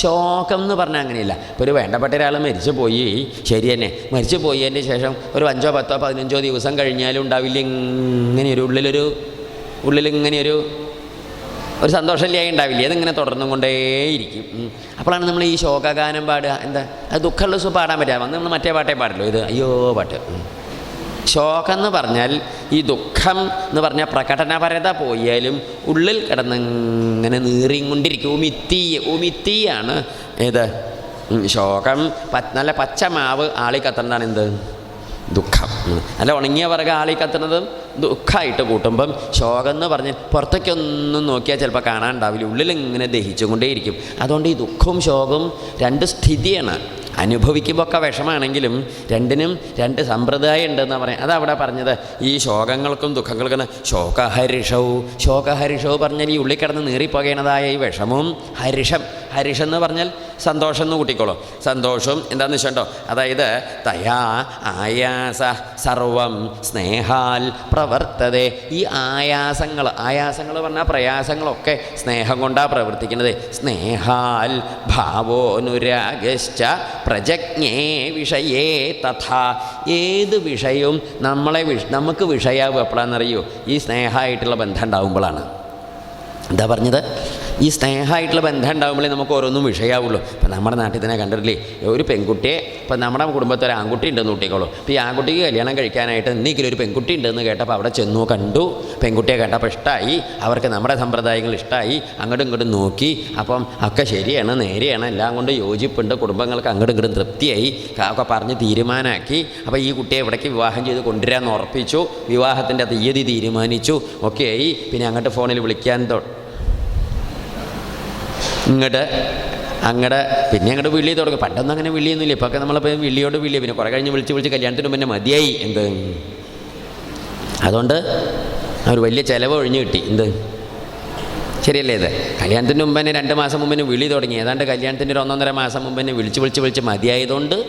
ശോകം എന്ന് പറഞ്ഞാൽ അങ്ങനെയില്ല. ഇപ്പോൾ ഒരു വേണ്ടപ്പെട്ട ഒരാൾ മരിച്ചു പോയി. ശരി തന്നെ. മരിച്ചു പോയതിന്റെ ശേഷം ഒരു അഞ്ചോ പത്തോ പതിനഞ്ചോ ദിവസം കഴിഞ്ഞാലും ഉണ്ടാവില്ല. ഇങ്ങനെയൊരു ഉള്ളിലൊരു ഉള്ളിലിങ്ങനെയൊരു ഒരു സന്തോഷമില്ലായി ഉണ്ടാവില്ലേ. അതിങ്ങനെ തുടർന്നും കൊണ്ടേയിരിക്കും. അപ്പോഴാണ് നമ്മൾ ഈ ശോകഗാനം പാടുക. എന്താ? അത് ദുഃഖമുള്ള സു പാടാൻ പറ്റുക. വന്ന് നമ്മൾ മറ്റേ പാട്ടേ പാടല്ലോ. ഇത് അയ്യോ പാട്ട്. ശോകം എന്ന് പറഞ്ഞാൽ ഈ ദുഃഖം എന്ന് പറഞ്ഞാൽ പ്രകടനപരത പോയാലും ഉള്ളിൽ കിടന്ന് ഇങ്ങനെ നീറിക്കൊണ്ടിരിക്കും ഉമിത്തി ഉമിത്തിയാണ്. ഏത്? ശോകം. നല്ല പച്ചമാവ് ആളി കത്തണ്ടാണ് എന്ത് ദുഃഖം. അല്ല ഉണങ്ങിയ വർഗം ആളി കത്തുന്നതും ദുഃഖമായിട്ട് കൂട്ടുമ്പം ശോകം എന്ന് പറഞ്ഞ് പുറത്തേക്കൊന്നും നോക്കിയാൽ ചിലപ്പോൾ കാണാനുണ്ടാവില്ല. ഉള്ളിൽ ഇങ്ങനെ ദഹിച്ചുകൊണ്ടേയിരിക്കും. അതുകൊണ്ട് ഈ ദുഃഖവും ശോകവും രണ്ട് സ്ഥിതിയാണ്. അനുഭവിക്കുമ്പോൾ ഒക്കെ വിഷമാണെങ്കിലും രണ്ടിനും രണ്ട് സമ്പ്രദായം ഉണ്ടെന്ന് പറയാം അതവിടെ പറഞ്ഞത്. ഈ ശോകങ്ങൾക്കും ദുഃഖങ്ങൾക്കും ശോകഹരിഷവും ശോകഹരിഷവും പറഞ്ഞാൽ ഈ ഉള്ളിൽ കിടന്ന് നീറിപ്പോകേണ്ടതായ ഈ വിഷമവും ഹരിഷം. ഹരിഷം എന്ന് പറഞ്ഞാൽ സന്തോഷം എന്ന് കൂട്ടിക്കോളൂ. സന്തോഷം എന്താണെന്ന് വെച്ചിട്ടുണ്ടോ അതായത് തയാ ആയാസ സർവം സ്നേഹാൽ പ്രവർത്തതേ. ഈ ആയാസങ്ങൾ ആയാസങ്ങൾ പറഞ്ഞാൽ പ്രയാസങ്ങളൊക്കെ സ്നേഹം കൊണ്ടാണ് പ്രവർത്തിക്കുന്നത്. സ്നേഹാൽ ഭാവോനുരാഗശ്ച പ്രജജ്ഞേ വിഷയേ തഥാ. ഏത് വിഷയവും നമ്മളെ വിഷ നമുക്ക് വിഷയാവും എപ്പോഴാണെന്നറിയോ ഈ സ്നേഹമായിട്ടുള്ള ബന്ധം ഉണ്ടാവുമ്പോഴാണ് എന്താ പറഞ്ഞത്? ഈ സ്നേഹമായിട്ടുള്ള ബന്ധം ഉണ്ടാകുമ്പോഴേ നമുക്ക് ഓരോന്നും വിഷയമാവുള്ളൂ. ഇപ്പം നമ്മുടെ നാട്ടിൽ തന്നെ കണ്ടിട്ടില്ലേ ഒരു പെൺകുട്ടിയെ ഇപ്പം നമ്മുടെ കുടുംബത്തിൽ ഒരു ആൺകുട്ടി ഉണ്ടെന്ന് കൂട്ടിക്കോളൂ ഇപ്പോൾ ഈ ആൺകുട്ടിക്ക് കല്യാണം കഴിക്കാനായിട്ട് എന്തെങ്കിലും ഒരു പെൺകുട്ടി ഉണ്ടെന്ന് കേട്ടപ്പോൾ അവിടെ ചെന്നു കണ്ടു. പെൺകുട്ടിയെ കണ്ടപ്പോൾ ഇഷ്ടമായി അവർക്ക് നമ്മുടെ സമ്പ്രദായങ്ങൾ ഇഷ്ടമായി അങ്ങോട്ടും ഇങ്ങോട്ടും നോക്കി. അപ്പം ഒക്കെ ശരിയാണ് നേരെയാണ്. എല്ലാം കൊണ്ട് യോജിപ്പുണ്ട്. കുടുംബങ്ങൾക്ക് അങ്ങോട്ടും ഇങ്ങോട്ടും തൃപ്തിയായി. ഒക്കെ പറഞ്ഞ് തീരുമാനമാക്കി അപ്പോൾ ഈ കുട്ടിയെ ഇവിടേക്ക് വിവാഹം ചെയ്ത് കൊണ്ടുവരാമെന്ന് ഉറപ്പിച്ചു. വിവാഹത്തിന്റെ തീയതി തീരുമാനിച്ചു. ഒക്കെയായി പിന്നെ അങ്ങോട്ട് ഫോണിൽ വിളിക്കാൻ തൊ ഇങ്ങോട്ട് അങ്ങടെ പിന്നെ അങ്ങോട്ട് വിളി തുടങ്ങും. പണ്ടൊന്നും അങ്ങനെ വിളിയൊന്നുമില്ല. ഇപ്പൊ നമ്മളിപ്പോൾ വിളിയോട് വിളി. പിന്നെ കുറേ കഴിഞ്ഞ് വിളിച്ച് വിളിച്ച് കല്യാണത്തിന് പിന്നെ മതിയായി. എന്ത്? അതുകൊണ്ട് ഒരു വലിയ ചിലവ് ഒഴിഞ്ഞു കിട്ടി. എന്ത്? ശരിയല്ലേ ഇത്? കല്യാണത്തിന് മുമ്പ് തന്നെ രണ്ട് മാസം മുമ്പ് വിളി തുടങ്ങി. ഏതാണ്ട് കല്യാണത്തിന്റെ ഒരു ഒന്നൊന്നര മാസം മുമ്പ് തന്നെ വിളിച്ച് വിളിച്ച് വിളിച്ച് മതിയായതുകൊണ്ട്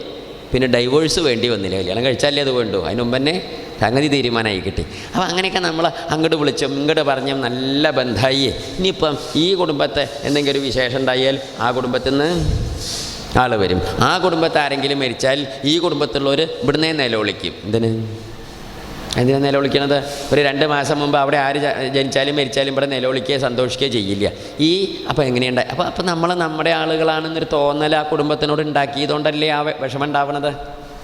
പിന്നെ ഡൈവോഴ്സ് വേണ്ടി വന്നില്ല. കല്യാണം കഴിച്ചാലേ അത് വേണ്ടു. അതിന് മുമ്പ് തന്നെ സംഗതി തീരുമാനമായി കിട്ടി. അപ്പോൾ അങ്ങനെയൊക്കെ നമ്മൾ അങ്ങോട്ട് വിളിച്ചും ഇങ്ങോട്ട് പറഞ്ഞും നല്ല ബന്ധമായി ഇനിയിപ്പം ഈ കുടുംബത്തെ എന്തെങ്കിലും ഒരു വിശേഷം ഉണ്ടായാൽ ആ കുടുംബത്തിൽ നിന്ന് ആൾ വരും. ആ കുടുംബത്തെ ആരെങ്കിലും മരിച്ചാൽ ഈ കുടുംബത്തിലുള്ളവർ ഇവിടുന്നേ നിലവിളിക്കും. എന്തിന്? എന്തിനാണ് നിലവിളിക്കണത്? ഒരു രണ്ട് മാസം മുമ്പ് അവിടെ ആര് ജനിച്ചാലും മരിച്ചാലും ഇവിടെ നിലവിളിക്കുകയോ സന്തോഷിക്കുകയോ ചെയ്യില്ല. ഈ അപ്പോൾ എങ്ങനെയുണ്ട്? അപ്പോൾ അപ്പോൾ നമ്മൾ നമ്മുടെ ആളുകളാണെന്നൊരു തോന്നൽ ആ കുടുംബത്തിനോട് ഉണ്ടാക്കിയതുകൊണ്ടല്ലേ ആ വിഷമം ഉണ്ടാവണത്?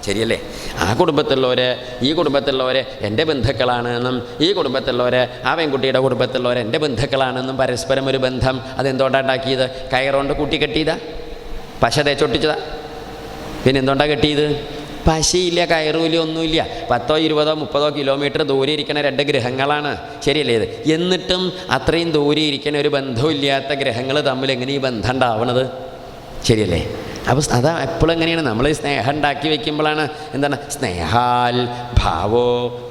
ശരിയല്ലേ? ആ കുടുംബത്തിലുള്ളവർ ഈ കുടുംബത്തിലുള്ളവർ എന്റെ ബന്ധുക്കളാണെന്നും ഈ കുടുംബത്തിലുള്ളവർ ആ പെൺകുട്ടിയുടെ കുടുംബത്തിലുള്ളവർ എന്റെ ബന്ധുക്കളാണെന്നും പരസ്പരം ഒരു ബന്ധം അതെന്തുകൊണ്ടാണ് ഉണ്ടാക്കിയത്? കയറുകൊണ്ട് കൂട്ടിക്കെട്ടിയതാ പശ തേച്ചൊട്ടിച്ചതാ പിന്നെ എന്തുകൊണ്ടാണ് കെട്ടിയത്? പശയില്ല കയറൂല ഒന്നുമില്ല. പത്തോ ഇരുപതോ മുപ്പതോ കിലോമീറ്റർ ദൂരെ ഇരിക്കുന്ന രണ്ട് ഗ്രഹങ്ങളാണ്. ശരിയല്ലേ ഇത്? എന്നിട്ടും അത്രയും ദൂരെ ഇരിക്കുന്ന ഒരു ബന്ധമില്ലാത്ത ഗ്രഹങ്ങൾ തമ്മിൽ എങ്ങനെ ഈ ബന്ധം ഉണ്ടാവണത്? ശരിയല്ലേ? അപ്പോൾ അതാ എപ്പോഴും എങ്ങനെയാണ്? നമ്മൾ സ്നേഹം ഉണ്ടാക്കി വെക്കുമ്പോഴാണ് എന്താണ്? സ്നേഹാൽ ഭാവോ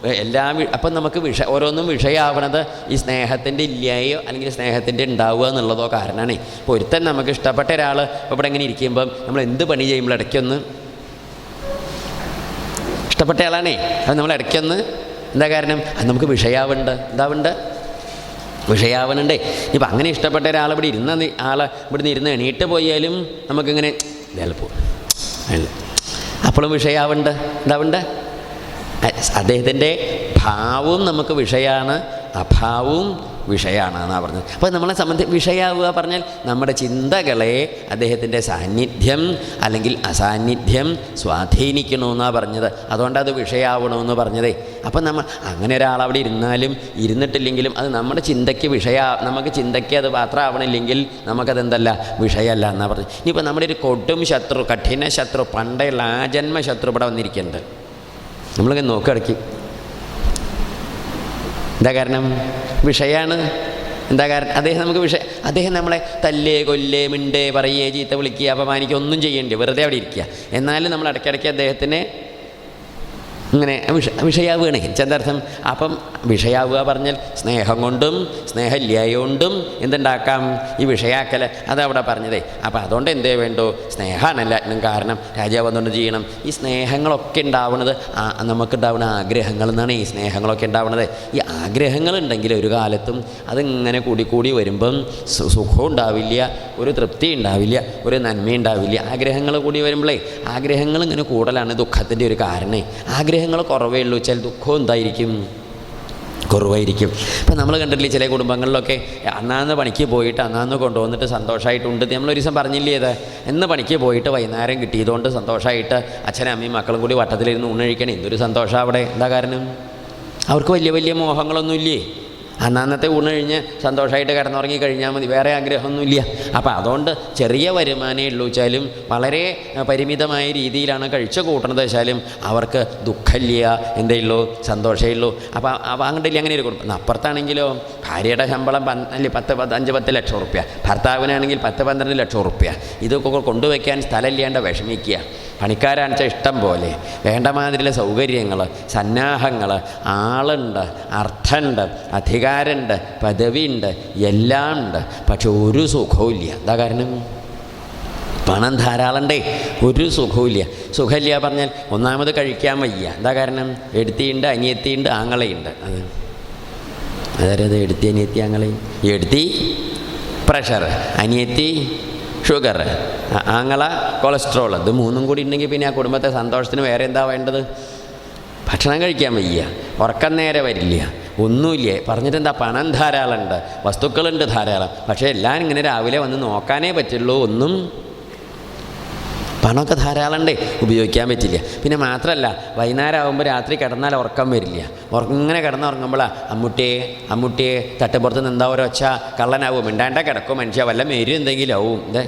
എല്ലാം അപ്പം നമുക്ക് വിഷ ഓരോന്നും വിഷയമാവണത് ഈ സ്നേഹത്തിന്റെ ഇല്ലായോ അല്ലെങ്കിൽ സ്നേഹത്തിന്റെ ഉണ്ടാവുക എന്നുള്ളതോ കാരണമാണ് ഇപ്പോൾ ഒരുത്തൻ നമുക്ക് ഇഷ്ടപ്പെട്ട ഒരാൾ ഇവിടെ ഇങ്ങനെ ഇരിക്കുമ്പം നമ്മൾ എന്ത് പണി ചെയ്യുമ്പോൾ ഇടയ്ക്കൊന്ന് ഇഷ്ടപ്പെട്ട ആളാണേ. അത് നമ്മൾ ഇടയ്ക്കൊന്ന് എന്താ കാരണം? അത് നമുക്ക് വിഷയാവുണ്ട്. എന്താവുണ്ട്? വിഷയാവണുണ്ടേ. ഇപ്പം അങ്ങനെ ഇഷ്ടപ്പെട്ട ഒരാൾ ഇവിടെ ഇരുന്ന ആൾ ഇവിടുന്ന് ഇരുന്ന് എണീറ്റ് പോയാലും നമുക്കിങ്ങനെ ചിലപ്പോൾ അപ്പോഴും വിഷയാവുണ്ട്. എന്താവുണ്ട്? അദ്ദേഹത്തിന്റെ ഭാവവും നമുക്ക് വിഷയമാണ് അഭാവവും വിഷയമാണ് എന്നാണ് പറഞ്ഞത്. അപ്പോൾ നമ്മളെ സംബന്ധിച്ച് വിഷയാവുക പറഞ്ഞാൽ നമ്മുടെ ചിന്തകളെ അദ്ദേഹത്തിന്റെ സാന്നിധ്യം അല്ലെങ്കിൽ അസാന്നിധ്യം സ്വാധീനിക്കണമെന്നാണ് പറഞ്ഞത്. അതുകൊണ്ട് അത് വിഷയാവണമെന്ന് പറഞ്ഞതേ. അപ്പം നമ്മൾ അങ്ങനെ ഒരാൾ അവിടെ ഇരുന്നാലും ഇരുന്നിട്ടില്ലെങ്കിലും അത് നമ്മുടെ ചിന്തയ്ക്ക് വിഷയ നമുക്ക് ചിന്തയ്ക്ക് അത് പാത്രമാവണില്ലെങ്കിൽ നമുക്കതെന്തല്ല വിഷയമല്ല എന്നാണ് പറഞ്ഞത്. ഇനിയിപ്പോൾ നമ്മുടെ ഒരു കൊടും ശത്രു കഠിന ശത്രു പണ്ടുള്ള ആജന്മ ശത്രു ഇവിടെ വന്നിരിക്കുന്നുണ്ട്. നമ്മളിങ്ങനെ നോക്കിടയ്ക്ക് എന്താ കാരണം? വിഷയമാണ് എന്താ കാരണം? അദ്ദേഹം നമുക്ക് വിഷയ അദ്ദേഹം നമ്മളെ തല്ലേ കൊല്ലേ മിണ്ടേ പറയേ ചീത്ത വിളിക്കുക അപമാനിക്കുക ഒന്നും ചെയ്യേണ്ടി വെറുതെ അവിടെ ഇരിക്കുക. എന്നാലും നമ്മൾ ഇടയ്ക്കിടയ്ക്ക് അദ്ദേഹത്തിന് ഇങ്ങനെ വിഷ വിഷയാവുകയാണ്. ചെന്തർത്ഥം അപ്പം വിഷയാവുക പറഞ്ഞാൽ സ്നേഹം കൊണ്ടും സ്നേഹല്യായോണ്ടും എന്തുണ്ടാക്കാം? ഈ വിഷയാക്കൽ അതവിടെ പറഞ്ഞതേ. അപ്പം അതുകൊണ്ട് എന്തേ വേണ്ടോ? സ്നേഹമാണ് എല്ലാറ്റിനും കാരണം. രാജാവ് എന്തുകൊണ്ട് ചെയ്യണം? ഈ സ്നേഹങ്ങളൊക്കെ ഉണ്ടാവുന്നത് നമുക്ക് നമുക്കുണ്ടാവുന്ന ആഗ്രഹങ്ങൾ നിന്നാണ് ഈ സ്നേഹങ്ങളൊക്കെ ഉണ്ടാവുന്നത് ഈ ആഗ്രഹങ്ങളുണ്ടെങ്കിൽ ഒരു കാലത്തും അതിങ്ങനെ കൂടിക്കൂടി കൂടി വരുമ്പം സുഖം ഉണ്ടാവില്ല ഒരു തൃപ്തി ഉണ്ടാവില്ല ഒരു നന്മ ഉണ്ടാവില്ല ആഗ്രഹങ്ങൾ കൂടി വരുമ്പോഴേ ആഗ്രഹങ്ങൾ ഇങ്ങനെ കൂടുതലാണ് ദുഃഖത്തിന്റെ ഒരു കാരണേ. ആഗ്രഹങ്ങൾ കുറവേ ഉള്ളൂ. ചില ദുഃഖം എന്തായിരിക്കും? കുറവായിരിക്കും. ഇപ്പം നമ്മൾ കണ്ടിട്ടില്ലേ ചില കുടുംബങ്ങളിലൊക്കെ അന്നാന്ന് പണിക്ക് പോയിട്ട് അന്നാന്ന് കൊണ്ടുവന്നിട്ട് സന്തോഷമായിട്ടുണ്ട് നമ്മളൊരു ദിവസം പറഞ്ഞില്ലേ ഇത്? എന്ന് പണിക്ക് പോയിട്ട് വൈകുന്നേരം കിട്ടിയതുകൊണ്ട് സന്തോഷമായിട്ട് അച്ഛനും അമ്മയും മക്കളും കൂടി വട്ടത്തിലിരുന്ന് ഊണഴിക്കണം എന്തൊരു സന്തോഷം അവിടെ. എന്താ കാരണം? അവർക്ക് വലിയ വലിയ മോഹങ്ങളൊന്നുമില്ലേ? അന്നന്നത്തെ ഊണ് കഴിഞ്ഞ് സന്തോഷമായിട്ട് കിടന്നുറങ്ങി കഴിഞ്ഞാൽ മതി. വേറെ ആഗ്രഹമൊന്നുമില്ല. അപ്പോൾ അതുകൊണ്ട് ചെറിയ വരുമാനമേ ഉള്ളൂ വെച്ചാലും വളരെ പരിമിതമായ രീതിയിലാണ് കഴിച്ചു കൂട്ടണത് വെച്ചാലും അവർക്ക് ദുഃഖമില്ല എന്തേ ഉള്ളൂ? സന്തോഷമേ ഉള്ളൂ. അപ്പോൾ വാങ്ങണ്ടില്ല അങ്ങനെ ഒരു കുടുംബം? അപ്പുറത്താണെങ്കിലോ ഭാര്യയുടെ ശമ്പളം അല്ലേ പത്ത് അഞ്ച് പത്ത് ലക്ഷം റുപ്യ ഭർത്താവിനാണെങ്കിൽ പത്ത് പന്ത്രണ്ട് ലക്ഷം റുപ്യ ഇതൊക്കെ കൊണ്ടുവയ്ക്കാൻ സ്ഥലമില്ലാണ്ട് വിഷമിക്കുക. പണിക്കാരാണെന്ന് വെച്ചാൽ ഇഷ്ടം പോലെ. വേണ്ട മാതിരിയുള്ള സൗകര്യങ്ങൾ സന്നാഹങ്ങൾ ആളുണ്ട് അർത്ഥമുണ്ട് അധികാരമുണ്ട് പദവിയുണ്ട് എല്ലാം ഉണ്ട് പക്ഷെ ഒരു സുഖവും ഇല്ല. എന്താ കാരണം? പണം ധാരാളമുണ്ടേ ഒരു സുഖവുമില്ല സുഖമില്ല പറഞ്ഞാൽ ഒന്നാമത് കഴിക്കാൻ വയ്യ. എന്താ കാരണം? എടുത്തിയുണ്ട് അനിയത്തിയുണ്ട് ആങ്ങളയുണ്ട്. അത് അതായത് എടുത്തി അനിയത്തി ആങ്ങളയും എടുത്തി? പ്രഷർ അനിയത്തി? ഷുഗർ ആങ്ങള കൊളസ്ട്രോൾ ഇത് മൂന്നും കൂടി ഉണ്ടെങ്കിൽ പിന്നെ ആ കുടുംബത്തെ സന്തോഷത്തിന് വേറെ എന്താ വേണ്ടത്? ഭക്ഷണം കഴിക്കാൻ വയ്യ. ഉറക്കം നേരെ വരില്ല. ഒന്നുമില്ല? പറഞ്ഞിട്ട് എന്താ? പണം ധാരാളമുണ്ട്. വസ്തുക്കളുണ്ട് ധാരാളം. പക്ഷേ എല്ലാം ഇങ്ങനെ രാവിലെ വന്ന് നോക്കാനേ പറ്റുള്ളൂ. ഒന്നും പണമൊക്കെ ധാരാളം ഉണ്ട് ഉപയോഗിക്കാൻ പറ്റില്ല. പിന്നെ മാത്രമല്ല വൈകുന്നേരം ആകുമ്പോൾ രാത്രി കിടന്നാൽ ഉറക്കം വരില്ല. ഇങ്ങനെ കിടന്നുറങ്ങുമ്പോഴാണ് അമ്മുട്ടിയെ അമ്മുട്ടിയെ തട്ടപ്പുറത്ത് നിന്ന് എന്താ ഒരൊച്ച കള്ളനാവും? മിണ്ടാണ്ട കിടക്കും മനുഷ്യ വല്ല മേരും എന്തെങ്കിലും ആവും. ഇതേ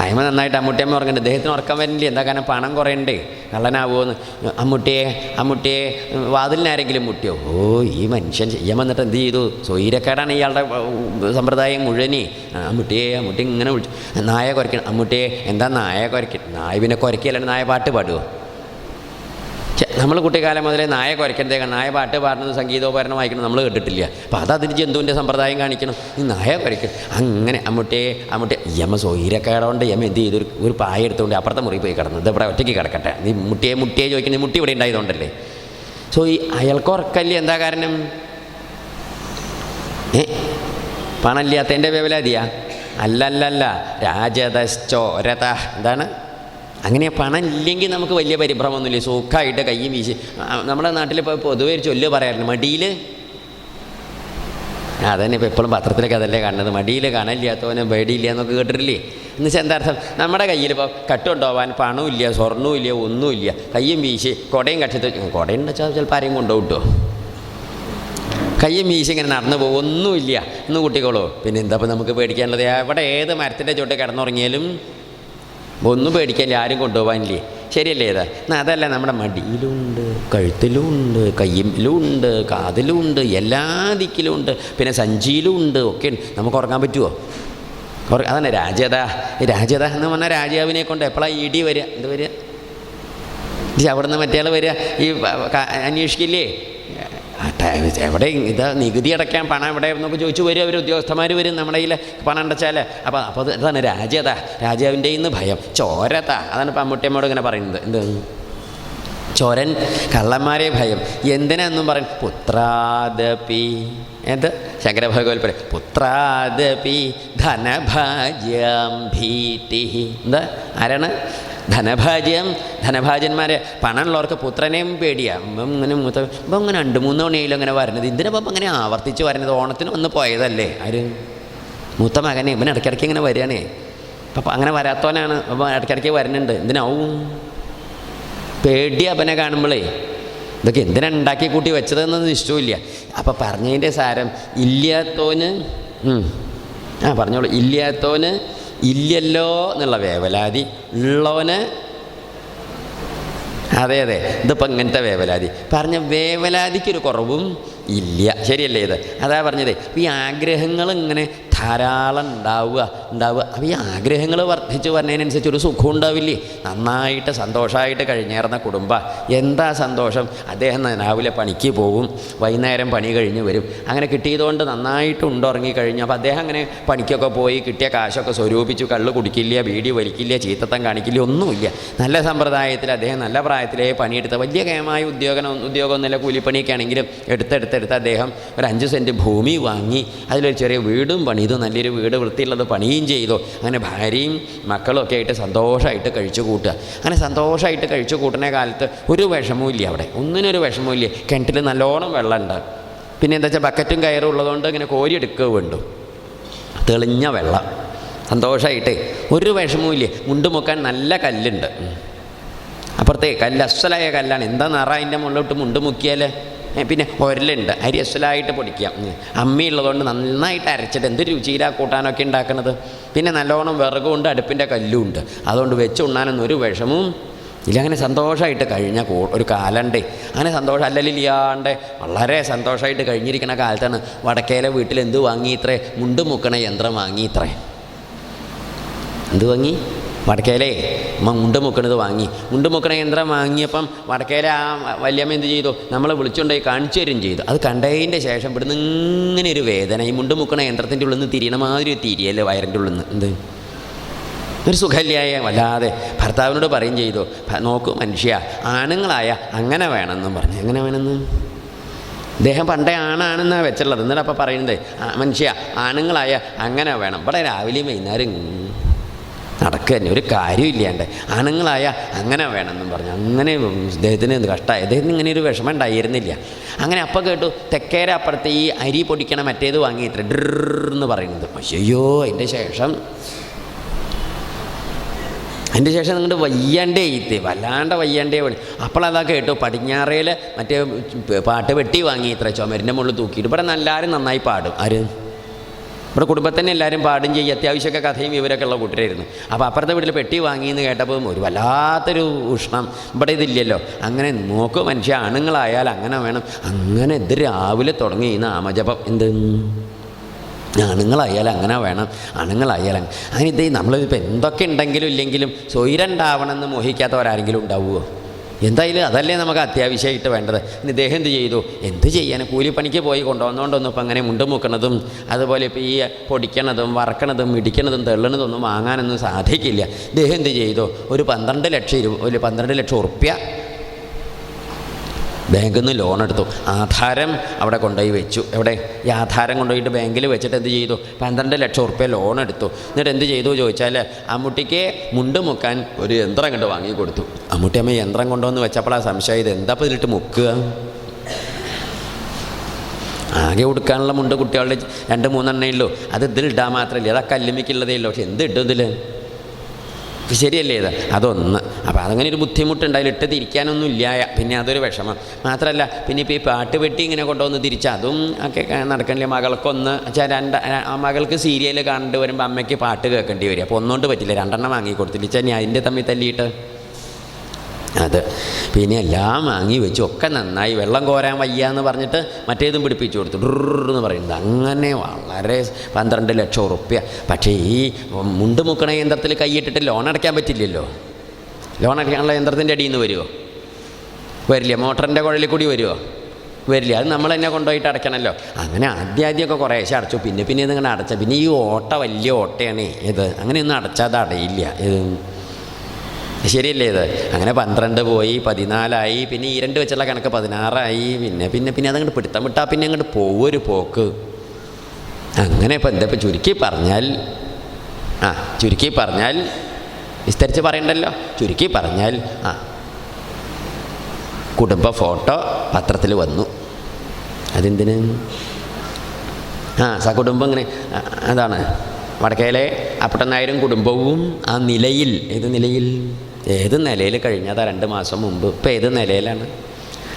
അയമ നന്നായിട്ട് അമ്മുട്ടിയമ്മ ഉറങ്ങുന്നുണ്ട്. ഇദ്ദേഹത്തിന് ഉറക്കം വരുന്നില്ല. എന്താ കാരണം? പണം കുറയണ്ടേ കള്ളനാവുമെന്ന് അമ്മുട്ടിയെ അമ്മുട്ടിയെ വാതിലിനാരെങ്കിലും മുട്ടിയോ? ഓ ഈ മനുഷ്യൻ ചെയ്യാൻ വന്നിട്ട് എന്ത് ചെയ്തു? സ്വൈരക്കാടാണ് ഇയാളുടെ സമ്പ്രദായം മുഴുവനെ. അമ്മുട്ടിയെ അമ്മുട്ടി ഇങ്ങനെ വിളിച്ചു നായ കുരയ്ക്കണം. അമ്മുട്ടിയെ എന്താ നായ കുരയ്ക്കണം നായ പിന്നെ കുരയ്ക്കല്ലാണ്ട് നായ പാട്ട് പാടുമോ നമ്മൾ കുട്ടിക്കാലം മുതലേ നായ കുരയ്ക്കണതേക്കാണ് നായ പാട്ട് പാടുന്നത് സംഗീതോപകരണം വായിക്കണം നമ്മൾ കേട്ടിട്ടില്ല. അപ്പം അത് അതിന് ജന്തുവിന്റെ സമ്പ്രദായം കാണിക്കണം. ഈ നായ കുരയ്ക്കണം അങ്ങനെ അമ്മുട്ടേ അമ്മുട്ടേ യമ സ്വൈരക്കേടോണ്ട് യമ എന്ത് ചെയ്തു? ഒരു പായ എടുത്തുകൊണ്ട് അപ്പുറത്തെ മുറി പോയി കിടന്നു. ഇത് ഇവിടെ ഒറ്റയ്ക്ക് കിടക്കട്ടെ. നീ മുട്ടിയെ മുട്ടിയെ ചോദിക്കുന്നത് മുട്ടി ഇവിടെ ഉണ്ടായതുകൊണ്ടല്ലേ? സോ ഈ അയാൾക്ക് എന്താ കാരണം? ഏ? പണമില്ലാത്തതിന്റെ വേവലാതിയാ അല്ലല്ലല്ല. രാജതശ്ചോരത എന്താണ്? അങ്ങനെ പണം ഇല്ലെങ്കിൽ നമുക്ക് വലിയ പരിഭ്രമൊന്നുമില്ല സുഖമായിട്ട് കയ്യും വീശി. നമ്മുടെ നാട്ടിൽ ഇപ്പോൾ പൊതുവെ ഒരു ചൊല്ല് പറയാറുണ്ട്. മടിയിൽ അതന്നെ ഇപ്പോൾ എപ്പോഴും പത്രത്തിലൊക്കെ അതല്ലേ കാണുന്നത്. മടിയിൽ കണലില്ലാത്തവന് പേടിയില്ല എന്നൊക്കെ കേട്ടിട്ടില്ലേ? എന്ന് വെച്ചാൽ എന്താർത്ഥം നമ്മുടെ കയ്യിൽ ഇപ്പോൾ കട്ടുകൊണ്ടുപോകാൻ സ്വർണവും ഇല്ല ഒന്നുമില്ല. കയ്യും വീശി കുടയും കക്ഷത്ത് കുടയും വെച്ചാൽ ചിലപ്പോൾ ആരെയും കൊണ്ടുപോകും കയ്യും വീശി ഇങ്ങനെ നടന്നു പോകും. ഒന്നുമില്ല. ഒന്ന് കൂട്ടിക്കോളൂ. പിന്നെ എന്താ നമുക്ക് പേടിക്കാനുള്ളത്? എവിടെ ഏത് മരത്തിന്റെ ചുവട്ട് കിടന്നുറങ്ങിയാലും ഒന്നും പേടിക്കല്ലേ ആരും കൊണ്ടുപോകാനില്ലേ ശരിയല്ലേ ഇതാ എന്നാൽ അതല്ല നമ്മുടെ മടിയിലുണ്ട് കഴുത്തിലുമുണ്ട് കയ്യിലുമുണ്ട് കാതിലുമുണ്ട് എല്ലാ ദിക്കിലുമുണ്ട് പിന്നെ സഞ്ചിയിലുമുണ്ട് ഒക്കെ നമുക്ക് ഉറങ്ങാൻ പറ്റുമോ അതന്നെ രാജത രാജത എന്ന് പറഞ്ഞാൽ രാജാവിനെ കൊണ്ട് എപ്പോഴാണ് ഇടി വരിക? എന്ത് വരിക? ഇത് അവിടെ നിന്ന് മറ്റേ വരിക? ഈ അന്വേഷിക്കില്ലേ? എവിടെ ഇത് നികുതി അടയ്ക്കാൻ പണം എവിടെ എന്നൊക്കെ ചോദിച്ചു വരും അവർ ഉദ്യോഗസ്ഥന്മാർ വരും നമ്മുടെ കയ്യിൽ പണം അടച്ചാൽ അപ്പോൾ അപ്പോൾ അത് അതാണ് രാജ്യത രാജാവിന്റെ ഇന്ന് ഭയം. ചോരത്താ അതാണ് ഇപ്പം അമ്മൂട്ടിയമ്മോട് ഇങ്ങനെ പറയുന്നത്. എന്ത്? ചോരൻ കള്ളന്മാരെ ഭയം. എന്തിനാന്നും പറയും. പുത്രാദപി. എന്ത്? ശങ്കരഭഗവത് പറയും. പുത്രാദപി ധനഭാജ്യം ഭീതി എന്താ? ആരാണ്? ധനഭാജ്യം ധനഭാജന്മാരെ പണമുള്ളവർക്ക് പുത്രനെയും പേടിയാണ് ഇപ്പം ഇങ്ങനെ മൂത്ത ഇപ്പം ഇങ്ങനെ രണ്ട് മൂന്ന് മണിയിലും അങ്ങനെ വരുന്നത് ഇതിനിപ്പം അങ്ങനെ ആവർത്തിച്ച് വരുന്നത് ഓണത്തിന് ഒന്ന് പോയതല്ലേ? ആര്? മൂത്ത മകനെ. ഇവൻ ഇടയ്ക്കിടയ്ക്ക് ഇങ്ങനെ വരികയാണേ. അപ്പം അങ്ങനെ വരാത്തവനാണ്. അപ്പം ഇടയ്ക്കിടയ്ക്ക് വരുന്നുണ്ട്. എന്തിനാവും? പേടി അവനെ കാണുമ്പോഴേ ഇതൊക്കെ എന്തിനാണ് ഉണ്ടാക്കി കൂട്ടി വെച്ചതെന്നത് ഇഷ്ടമില്ല അപ്പം പറഞ്ഞതിന്റെ സാരം ഇല്ലാത്തോന് ആ പറഞ്ഞോളൂ. ഇല്ലാത്തോന് ഇല്ലല്ലോ എന്നുള്ള വേവലാതി ഉള്ളവന് അതെ അതെ ഇതിപ്പോൾ ഇങ്ങനത്തെ വേവലാതി. പറഞ്ഞ വേവലാതിക്കൊരു കുറവും ഇല്ല. ശരിയല്ലേ ഇത്? അതാ പറഞ്ഞത്. ഈ ആഗ്രഹങ്ങൾ ഇങ്ങനെ ധാരാളം ഉണ്ടാവുക ഉണ്ടാവുക. അപ്പോൾ ഈ ആഗ്രഹങ്ങൾ വർദ്ധിച്ചു വരുന്നതിനനുസരിച്ച് ഒരു സുഖം ഉണ്ടാവില്ലേ? നന്നായിട്ട് സന്തോഷമായിട്ട് കഴിഞ്ഞേർന്ന കുടുംബ. എന്താ സന്തോഷം? അദ്ദേഹം രാവിലെ പണിക്ക് പോകും വൈകുന്നേരം പണി കഴിഞ്ഞ് വരും. അങ്ങനെ കിട്ടിയതുകൊണ്ട് നന്നായിട്ട് ഉണ്ടുറങ്ങി കഴിഞ്ഞു അപ്പോൾ അദ്ദേഹം അങ്ങനെ പണിക്കൊക്കെ പോയി കിട്ടിയ കാശൊക്കെ സ്വരൂപിച്ചു. കള്ള് കുടിക്കില്ല ബീഡി വലിക്കില്ല ചീത്തത്തം കാണിക്കില്ല ഒന്നുമില്ല. നല്ല സമ്പ്രദായത്തിൽ അദ്ദേഹം നല്ല പ്രായത്തിലേ പണിയെടുത്ത വലിയ കേമായ ഉദ്യോഗം ഉദ്യോഗമൊന്നുമില്ല. കൂലിപ്പണിയൊക്കെ ആണെങ്കിലും എടുത്തെടുത്തെടുത്ത് അദ്ദേഹം ഒരു അഞ്ച് സെന്റ് ഭൂമി വാങ്ങി. അതിലൊരു ചെറിയ വീടും പണിതു നല്ലൊരു വീട് വൃത്തിയുള്ളത് പണിയും ചെയ്തു. അങ്ങനെ ഭാര്യയും മക്കളും ഒക്കെ ആയിട്ട് സന്തോഷമായിട്ട് കഴിച്ചു കൂട്ടുക. അങ്ങനെ സന്തോഷമായിട്ട് കഴിച്ചു കൂട്ടുന്ന കാലത്ത് ഒരു വിഷമവും ഇല്ല അവിടെ. ഒന്നിനൊരു വിഷമവും ഇല്ല. കിണറ്റിൽ നല്ലോണം വെള്ളമുണ്ട് പിന്നെ എന്താ വെച്ചാൽ ബക്കറ്റും കയറും ഉള്ളതുകൊണ്ട് ഇങ്ങനെ കോരിയെടുക്കുക വേണ്ടു. തെളിഞ്ഞ വെള്ളം. സന്തോഷമായിട്ട് ഒരു വിഷമവും ഇല്ല. മുണ്ടുമുക്കാൻ നല്ല കല്ലുണ്ട്. അപ്പുറത്തേ കല്ല് അസ്വലായ കല്ലാണ്. എന്താ നിറ അതിന്റെ മുകളിലോട്ട് മുണ്ട് മുക്കിയാൽ ഏ, പിന്നെ ഒരലുണ്ട്. അരി അസ്വലായിട്ട് പൊടിക്കാം അമ്മയുള്ളതുകൊണ്ട് നന്നായിട്ട് അരച്ചിട്ട് എന്ത് രുചിയിലാ കൂട്ടാനൊക്കെ ഉണ്ടാക്കുന്നത് പിന്നെ നല്ലോണം വിറകുമുണ്ട് അടുപ്പിന്റെ കല്ലും ഉണ്ട് അതുകൊണ്ട് വെച്ച് ഉണ്ണാനൊന്നും ഒരു വിഷമവും ഇല്ല അങ്ങനെ സന്തോഷമായിട്ട് കഴിഞ്ഞ ഒരു കാലണ്ടേ. അങ്ങനെ സന്തോഷം അല്ലല്ലില്ലാണ്ട് വളരെ സന്തോഷമായിട്ട് കഴിഞ്ഞിരിക്കുന്ന കാലത്താണ് വടക്കേലെ വീട്ടിൽ എന്ത് വാങ്ങിയിത്രേ മുണ്ട് മുക്കണ യന്ത്രം വാങ്ങി വാങ്ങിയിത്രേ എന്ത് വാങ്ങി? വടക്കേലേ അമ്മ മുണ്ട് മുക്കണത് വാങ്ങി. മുണ്ട് മുക്കണ യന്ത്രം വാങ്ങിയപ്പം വടക്കേലെ ആ വല്യമ്മ എന്ത് ചെയ്തു? നമ്മളെ വിളിച്ചുകൊണ്ടുപോയി കാണിച്ചു തരും ചെയ്തു. അത് കണ്ടതിന്റെ ശേഷം ഇവിടുന്ന് ഇങ്ങനെ ഒരു വേദന. ഈ മുണ്ട് മുക്കണ യന്ത്രത്തിന്റെ ഉള്ളിൽ നിന്ന് തിരിയണ മാതിരി തിരിയല്ലേ വയറിന്റെ ഉള്ളിൽ നിന്ന് എന്ത്? ഒരു സുഖല്യായ വല്ലാതെ ഭർത്താവിനോട് പറയും ചെയ്തു. "ഭ- നോക്കൂ മനുഷ്യ ആണുങ്ങളായ അങ്ങനെ വേണമെന്നും പറഞ്ഞു. എങ്ങനെ വേണമെന്ന്? അദ്ദേഹം പണ്ടേ ആണാണെന്നാണ് വെച്ചുള്ളത്. എന്നിട്ട് അപ്പോൾ പറയുന്നത് "ആ, മനുഷ്യ ആണുങ്ങളായ അങ്ങനെ വേണം. ഇവിടെ രാവിലെയും വൈകുന്നേരം നടക്കുക തന്നെ ഒരു കാര്യമില്ലാണ്ട്. ആണുങ്ങളായ അങ്ങനെ വേണമെന്നും പറഞ്ഞു. അങ്ങനെ ഇദ്ദേഹത്തിന് കഷ്ടമായി അദ്ദേഹത്തിന് ഇങ്ങനെ ഒരു വിഷമം ഉണ്ടായിരുന്നില്ല. അങ്ങനെ അപ്പം കേട്ടു തെക്കേര അപ്പുറത്ത് ഈ അരി പൊടിക്കണ മറ്റേത് വാങ്ങിയിട്ട് ഡ്രെന്ന് പറയുന്നത്. അയ്യോ അതിന്റെ ശേഷം അതിന്റെ ശേഷം നിങ്ങളുടെ വയ്യാണ്ടേ ഈത്തി വല്ലാണ്ട് വയ്യാണ്ടേ പണി അപ്പോഴതാ കേട്ടു പടിഞ്ഞാറയിൽ മറ്റേ പാട്ട് വെട്ടി വാങ്ങി ഇത്ര ചുമരിന്റെ മുകളിൽ തൂക്കിയിട്ട്. ഇവിടെ നല്ലാരും നന്നായി പാടും. ആര്? ഇവിടെ കുടുംബത്തന്നെ എല്ലാവരും പാടും ചെയ്യും. അത്യാവശ്യമൊക്കെ കഥയും ഇവരൊക്കെ ഉള്ള കൂട്ടരായിരുന്നു. അപ്പോൾ അപ്പുറത്തെ വീട്ടിൽ പെട്ടി വാങ്ങിയെന്ന് കേട്ടപ്പോൾ ഒരു വല്ലാത്തൊരു ഉഷ്ണം. ഇവിടെ ഇതില്ലല്ലോ. അങ്ങനെ നോക്കൂ മനുഷ്യ ആണുങ്ങളായാൽ അങ്ങനെ വേണം. അങ്ങനെ ഇത് രാവിലെ തുടങ്ങി. ഈ നാമജപം എന്ത്? ആണുങ്ങളായാൽ അങ്ങനെ വേണം. ആണുങ്ങളായാൽ അങ്ങ- അങ്ങനെ ഇത് നമ്മളിപ്പോൾ എന്തൊക്കെ ഉണ്ടെങ്കിലും ഇല്ലെങ്കിലും സ്വൈരണ്ടാവണമെന്ന് മോഹിക്കാത്തവരാരെങ്കിലും ഉണ്ടാവുമോ എന്തായാലും അതല്ലേ നമുക്ക് അത്യാവശ്യമായിട്ട് വേണ്ടത്. ഇനി ഇദ്ദേഹം എന്ത് ചെയ്തു? എന്ത് ചെയ്യാൻ കൂലിപ്പണിക്ക് പോയി കൊണ്ടുവന്നുകൊണ്ടൊന്നും ഇപ്പം അങ്ങനെ മുണ്ടുമുക്കണതും അതുപോലെ ഇപ്പോൾ ഈ പൊടിക്കണതും വറക്കണതും ഇടിക്കണതും തള്ളണതൊന്നും വാങ്ങാനൊന്നും സാധിക്കില്ല. ഇദ്ദേഹം എന്ത് ചെയ്തു? ഒരു പന്ത്രണ്ട് ലക്ഷം ഇരു ഒരു പന്ത്രണ്ട് ലക്ഷം ഉറുപ്യ ബാങ്കിൽ നിന്ന് ലോൺ എടുത്തു. ആധാരം അവിടെ കൊണ്ടുപോയി വെച്ചു. എവിടെ? ഈ ആധാരം കൊണ്ടുപോയിട്ട് ബാങ്കിൽ വെച്ചിട്ട് എന്ത് ചെയ്തു? പന്ത്രണ്ട് ലക്ഷം ഉറുപ്പ്യ ലോൺ എടുത്തു. എന്നിട്ട് എന്ത് ചെയ്തു ചോദിച്ചാൽ അമ്മൂട്ടിക്ക് മുണ്ട് മുക്കാൻ ഒരു യന്ത്രം കണ്ട് വാങ്ങി കൊടുത്തു അമ്മൂട്ടി അമ്മ യന്ത്രം കൊണ്ടുവന്ന് വെച്ചപ്പോൾ ആ സംശയം. ഇത് എന്താ ഇപ്പോൾ ഇതിലിട്ട് മുക്കുക? ആകെ ഉടുക്കാനുള്ള മുണ്ട് കുട്ടികളുടെ രണ്ട് മൂന്നെണ്ണേ ഉള്ളൂ. അത് ഇതിലിടാൻ മാത്രമല്ല അത് ആ കല്ലുമിക്കുള്ളതേ ഉള്ളൂ. പക്ഷെ എന്ത് ഇട്ടും ഇതിൽ ശരിയല്ലേ ഇത്? അതൊന്ന് അപ്പോൾ അതങ്ങനെ ഒരു ബുദ്ധിമുട്ടുണ്ടായാലും ഇട്ട് തിരിക്കാനൊന്നും ഇല്ല പിന്നെ അതൊരു വിഷമം. മാത്രമല്ല പിന്നെ ഇപ്പോൾ ഈ പാട്ട് വെട്ടി ഇങ്ങനെ കൊണ്ടുവന്ന് തിരിച്ച് അതും ഒക്കെ നടക്കണില്ല? മകൾക്കൊന്ന് വെച്ചാൽ രണ്ട് ആ മകൾക്ക് സീരിയൽ കണ്ടു വരുമ്പോൾ അമ്മയ്ക്ക് പാട്ട് കേൾക്കേണ്ടി വരും. അപ്പോൾ ഒന്നുകൊണ്ട് പറ്റില്ല. രണ്ടെണ്ണം വാങ്ങി കൊടുത്തില്ല വെച്ചാൽ ഞാൻ അതിന്റെ തമ്മിൽ തല്ലിയിട്ട്? അത്. പിന്നെ എല്ലാം വാങ്ങി വെച്ച് ഒക്കെ നന്നായി. വെള്ളം കോരാൻ വയ്യ എന്ന് പറഞ്ഞിട്ട് മറ്റേതും പിടിപ്പിച്ചു കൊടുത്തു. ഡ്ന്ന് പറയുന്നത്. അങ്ങനെ വളരെ പന്ത്രണ്ട് ലക്ഷം ഉറുപ്പ്യ. പക്ഷേ ഈ മുണ്ട് മുക്കണ യന്ത്രത്തിൽ കൈയിട്ടിട്ട് ലോൺ അടയ്ക്കാൻ പറ്റില്ലല്ലോ. ലോൺ അടിക്കാനുള്ള യന്ത്രത്തിന്റെ അടിയിൽ നിന്ന് വരുമോ വരില്ല. മോട്ടറിന്റെ കുഴലിൽ കൂടി വരുമോ വരില്ല. അത് നമ്മൾ തന്നെ കൊണ്ടുപോയിട്ട് അടയ്ക്കണമല്ലോ. അങ്ങനെ ആദ്യം ആദ്യമൊക്കെ കുറേശ്ശെ അടച്ചു. പിന്നെ പിന്നെ ഇതിങ്ങനെ അടച്ച. പിന്നെ ഈ ഓട്ട വലിയ ഓട്ടയാണ്. ഇത് അങ്ങനെയൊന്നും അടച്ചാൽ അത് അടയില്ല. ഇത് ശരിയല്ലേ ഇത്? അങ്ങനെ പന്ത്രണ്ട് പോയി പതിനാലായി. പിന്നെ ഈ രണ്ട് വെച്ചുള്ള കണക്ക് പതിനാറായി. പിന്നെ പിന്നെ പിന്നെ അതങ്ങോട്ട് പിടുത്തം വിട്ടാൽ പിന്നെ അങ്ങോട്ട് പോവൊരു പോക്ക്. അങ്ങനെ ഇപ്പം എന്താ ഇപ്പം ചുരുക്കി പറഞ്ഞാൽ ആ ചുരുക്കി പറഞ്ഞാൽ വിസ്തരിച്ച് പറയണ്ടല്ലോ? ചുരുക്കി പറഞ്ഞാൽ ആ കുടുംബ ഫോട്ടോ പത്രത്തിൽ വന്നു. അതെന്തിന്? ആ സകുടുംബം ഇങ്ങനെ അതാണ്. വടക്കേലെ അപ്പട്ടനായരും കുടുംബവും ആ നിലയിൽ ഏത് നിലയിൽ? ഏത് നിലയിൽ കഴിഞ്ഞതാ രണ്ട് മാസം മുമ്പ്? ഇപ്പം ഏത് നിലയിലാണ്?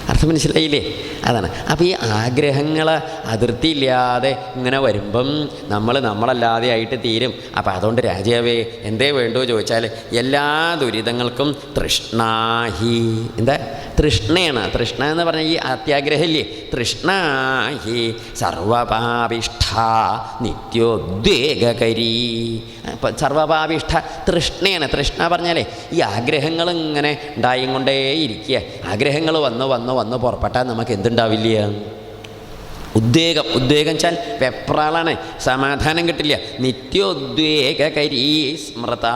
അർത്ഥം മനസ്സിലായില്ലേ? അതാണ്. അപ്പോൾ ഈ ആഗ്രഹങ്ങൾ അതിർത്തിയില്ലാതെ ഇങ്ങനെ വരുമ്പം നമ്മൾ നമ്മളല്ലാതെ ആയിട്ട് തീരും. അപ്പോൾ അതുകൊണ്ട് രാജാവേ എന്തേ വേണ്ടോ ചോദിച്ചാൽ എല്ലാ ദുരിതങ്ങൾക്കും തൃഷ്ണാഹി എന്താ? തൃഷ്ണയാണ്. തൃഷ്ണ എന്ന് പറഞ്ഞാൽ ഈ അത്യാഗ്രഹമില്ലേ? തൃഷ്ണാഹി സർവപാപിഷ്ഠ നിത്യോദ്വേഗകരി. സർവപാപിഷ്ഠ തൃഷ്ണയാണ്. തൃഷ്ണ പറഞ്ഞാലേ ഈ ആഗ്രഹങ്ങൾ ഇങ്ങനെ ഉണ്ടായും കൊണ്ടേ ഇരിക്കുക ആഗ്രഹങ്ങൾ വന്ന് വന്ന് വന്ന് പുറപ്പെട്ടാൽ നമുക്ക് എന്തുണ്ടാവില്ല? ഉദ്വേഗം. ഉദ്വേഗം വെച്ചാൽ വെപ്രാളാണ്. സമാധാനം കിട്ടില്ല. നിത്യോദ്വേഗകരീ സ്മൃത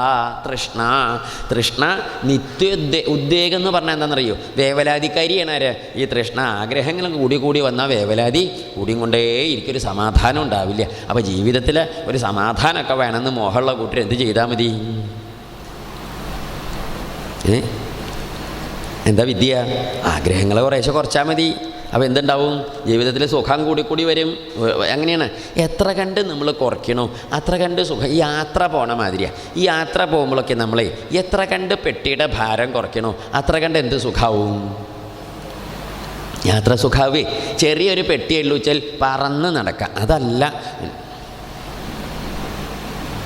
തൃഷ്ണ. തൃഷ്ണ നിത്യോദ്വേ ഉദ്വേഗം എന്ന് പറഞ്ഞാൽ എന്താണെന്നറിയോ? വേവലാതിക്കാരിയാണ് ആര്? ഈ തൃഷ്ണ. ആഗ്രഹങ്ങൾ കൂടി കൂടി വന്നാൽ വേവലാതി കൂടിയും കൊണ്ടേ എനിക്കൊരു സമാധാനം ഉണ്ടാവില്ല. അപ്പോൾ ജീവിതത്തിൽ ഒരു സമാധാനമൊക്കെ വേണമെന്ന് മോഹമുള്ള കൂട്ടർ എന്ത് ചെയ്താൽ മതി? ഏ? എന്താ വിദ്യ? ആഗ്രഹങ്ങളെ കുറേശ്ശെ കുറച്ചാൽ മതി. അപ്പോൾ എന്തുണ്ടാവും? ജീവിതത്തിൽ സുഖം കൂടി കൂടി വരും. അങ്ങനെയാണ്. എത്ര കണ്ട് നമ്മൾ കുറയ്ക്കണോ? അത്ര കണ്ട് സുഖം. ഈ യാത്ര പോണ മാതിരിയാണ് ഈ യാത്ര പോകുമ്പോഴൊക്കെ നമ്മളെ എത്ര കണ്ട് പെട്ടിയുടെ ഭാരം കുറയ്ക്കണോ? അത്ര കണ്ട് എന്ത് സുഖാവും? യാത്ര സുഖാവേ. ചെറിയൊരു പെട്ടി വെച്ചാൽ പറന്ന് നടക്കാം. അതല്ല.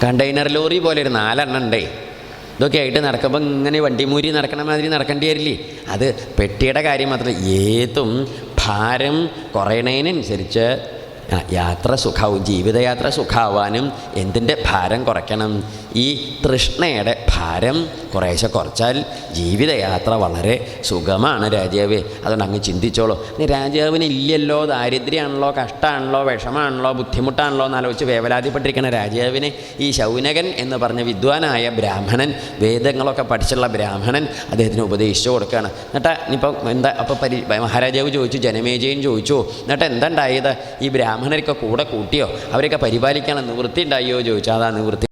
കണ്ടെയ്നർ ലോറി പോലെ ഒരു നാലെണ്ണം ഉണ്ടേ. ഇതൊക്കെ ആയിട്ട് നടക്കുമ്പോൾ ഇങ്ങനെ വണ്ടിമൂരി നടക്കണ മാതിരി നടക്കേണ്ടി വരില്ലേ? അത് പെട്ടിയുടെ കാര്യം മാത്രമല്ല ഏതും ഭാരം കുറയണതിനനുസരിച്ച് യാത്ര സുഖാവും ജീവിതയാത്ര സുഖാവാനും എന്തിന്റെ ഭാരം കുറയ്ക്കണം? ഈ തൃഷ്ണയുടെ ഭാരം കുറേശ്ശെ കുറച്ചാൽ ജീവിതയാത്ര വളരെ സുഖമാണ് രാജാവേ. അതുകൊണ്ട് അങ്ങ് ചിന്തിച്ചോളൂ. രാജാവിന് ഇല്ലല്ലോ ദാരിദ്ര്യമാണല്ലോ കഷ്ടമാണല്ലോ വിഷമാണല്ലോ ബുദ്ധിമുട്ടാണല്ലോ എന്നാലോചിച്ച് വേവലാതിപ്പെട്ടിരിക്കുന്ന രാജാവിന് ഈ ശൗനകൻ എന്ന് പറഞ്ഞ വിദ്വാനായ ബ്രാഹ്മണൻ വേദങ്ങളൊക്കെ പഠിച്ചുള്ള ബ്രാഹ്മണൻ അദ്ദേഹത്തിന് ഉപദേശിച്ചു കൊടുക്കുകയാണ്. എന്നിട്ട് ഇനിയിപ്പം എന്താ അപ്പോൾ പരി മഹാരാജാവ് ചോദിച്ചു ജനമേജയും ചോദിച്ചു എന്നിട്ട് എന്തുണ്ടായത്? ഈ ബ്രാഹ്മണരൊക്കെ കൂടെ കൂട്ടിയോ? അവരൊക്കെ പരിപാലിക്കാനുള്ള നിവൃത്തി ഉണ്ടായോ ചോദിച്ചു. അതാ നിവൃത്തി